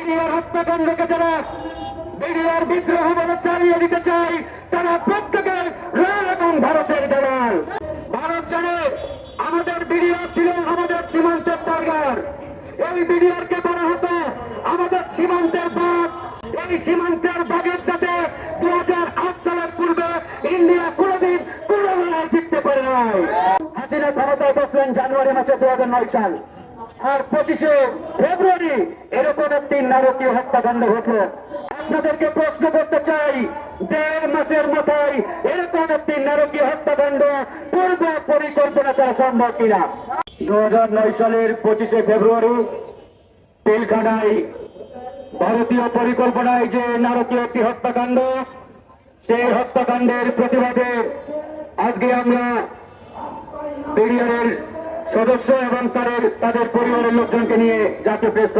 BDR হত্যাকাণ্ডকে যারা BDR বিদ্রোহ বলে চালিয়ে দিতে চায়, তারা প্রত্যেকের রাল এবং ভারতের দেওয়াল ভারত জানে আমাদের বিডিআর ছিল আমাদের সীমান্তের টার্গার। এই বিডিআর কে বলা হতো আমাদের সীমান্তের বাঘ। এই সীমান্তের বাঘের সাথে দু হাজার আট সালের পূর্বে ইন্ডিয়া কোনোদিন কোনো জিততে পারে নাই। হাসিনা ক্ষমতায় বসলেন জানুয়ারি মাসে দু হাজার নয় সাল। আর পঁচিশে ফেব্রুয়ারি এরকম একটি নারকীয় হত্যাকাণ্ড ঘটলো। আপনাদেরকে প্রশ্ন করতে চাই, দেড় মাসের মাথায় এরকম একটি নারকীয় হত্যাকাণ্ড পূর্ব পরিকল্পনা ছাড়া সম্ভব কিনা? দু সালের পঁচিশে ফেব্রুয়ারি পিলখানায় ভারতীয় পরিকল্পনায় যে নারকীয় একটি হত্যাকাণ্ড, সেই হত্যাকাণ্ডের প্রতিবাদে আজকে আমরা পেরিয়ারের সদস্য এবং তাদের তাদের পরিবারের লোকজনকে নিয়ে জাতীয় প্রেস